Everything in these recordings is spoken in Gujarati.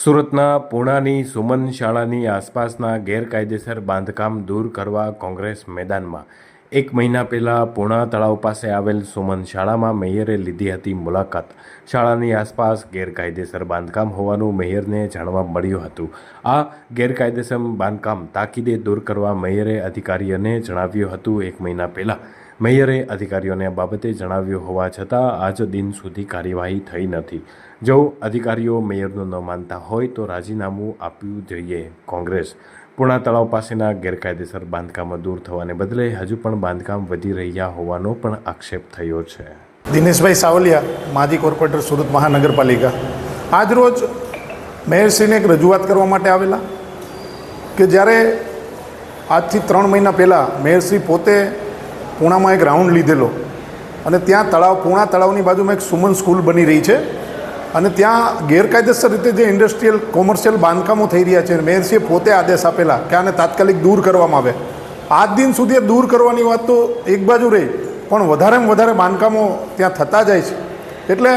સુરતના પૂણાની સુમન શાળાની આસપાસના ગેરકાયદેસર બાંધકામ દૂર કરવા કોંગ્રેસ મેદાનમાં એક મહિના પહેલાં પૂણા તળાવ પાસે આવેલ સુમન શાળામાં મેયરે લીધી હતી મુલાકાત. શાળાની આસપાસ ગેરકાયદેસર બાંધકામ હોવાનું મેયરને જાણવા મળ્યું હતું. આ ગેરકાયદેસર બાંધકામ તાકીદે દૂર કરવા મેયરે અધિકારીઓને જણાવ્યું હતું એક મહિના પહેલાં. મેયરે અધિકારીઓને આ બાબતે જણાવ્યું હોવા છતાં આજ દિન સુધી કાર્યવાહી થઈ નથી. જો અધિકારીઓ મેયરનું ન માનતા હોય તો રાજીનામું આપવું જોઈએ કોંગ્રેસ. પૂણા તળાવ પાસેના ગેરકાયદેસર બાંધકામો દૂર થવાને બદલે હજુ પણ બાંધકામ વધી રહ્યા હોવાનો પણ આક્ષેપ થયો છે. દિનેશભાઈ સાવલિયા, માજી કોર્પોરેટર સુરત મહાનગરપાલિકા. આજરોજ મેયરશ્રીને એક રજૂઆત કરવા માટે આવેલા કે જ્યારે આજથી ત્રણ મહિના પહેલાં મેયરશ્રી પોતે પૂણામાં એક રાઉન્ડ લીધેલો અને ત્યાં તળાવ પૂણા તળાવની બાજુમાં એક સુમન સ્કૂલ બની રહી છે. અને ત્યાં ગેરકાયદેસર રીતે જે ઇન્ડસ્ટ્રીયલ કોમર્શિયલ બાંધકામો થઈ રહ્યા છે મેયરસીએ પોતે આદેશ આપેલા કે આને તાત્કાલિક દૂર કરવામાં આવે. આજ દિન સુધી દૂર કરવાની વાત તો એક બાજુ રહી, પણ વધારેમાં વધારે બાંધકામો ત્યાં થતા જાય છે. એટલે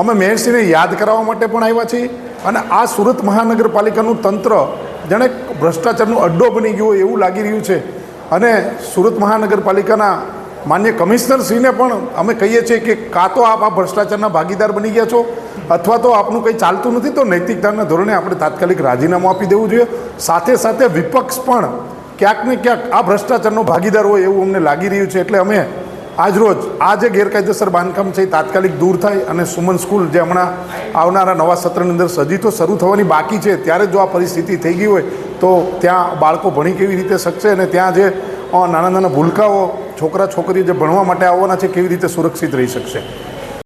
અમે મેયરસીને યાદ કરાવવા માટે પણ આવ્યા છીએ, અને આ સુરત મહાનગરપાલિકાનું તંત્ર જાણે ભ્રષ્ટાચારનો અડ્ડો બની ગયો એવું લાગી રહ્યું છે. અને સુરત મહાનગરપાલિકાના માન્ય કમિશનરશ્રીને પણ અમે કહીએ છીએ કે કાં તો આપ આ ભ્રષ્ટાચારના ભાગીદાર બની ગયા છો, અથવા તો આપનું કંઈ ચાલતું નથી, તો નૈતિકતાના ધોરણે આપણે તાત્કાલિક રાજીનામું આપી દેવું જોઈએ. સાથે સાથે વિપક્ષ પણ ક્યાંક ને ક્યાંક આ ભ્રષ્ટાચારનો ભાગીદાર હોય એવું અમને લાગી રહ્યું છે. એટલે અમે આજરોજ આ જે ગેરકાયદેસર બાંધકામ છે એ તાત્કાલિક દૂર થાય અને સુમન સ્કૂલ જે હમણાં આવનારા નવા સત્રની અંદર સજી તો શરૂ થવાની બાકી છે. ત્યારે જો આ પરિસ્થિતિ થઈ ગઈ હોય તો ત્યાં બાળકો ભણી કેવી રીતે શકશે અને ત્યાં જે નાના નાના ભૂલકાઓ છોકરા છોકરીઓ જે ભણવા માટે આવવાના છે કેવી રીતે સુરક્ષિત રહી શકશે?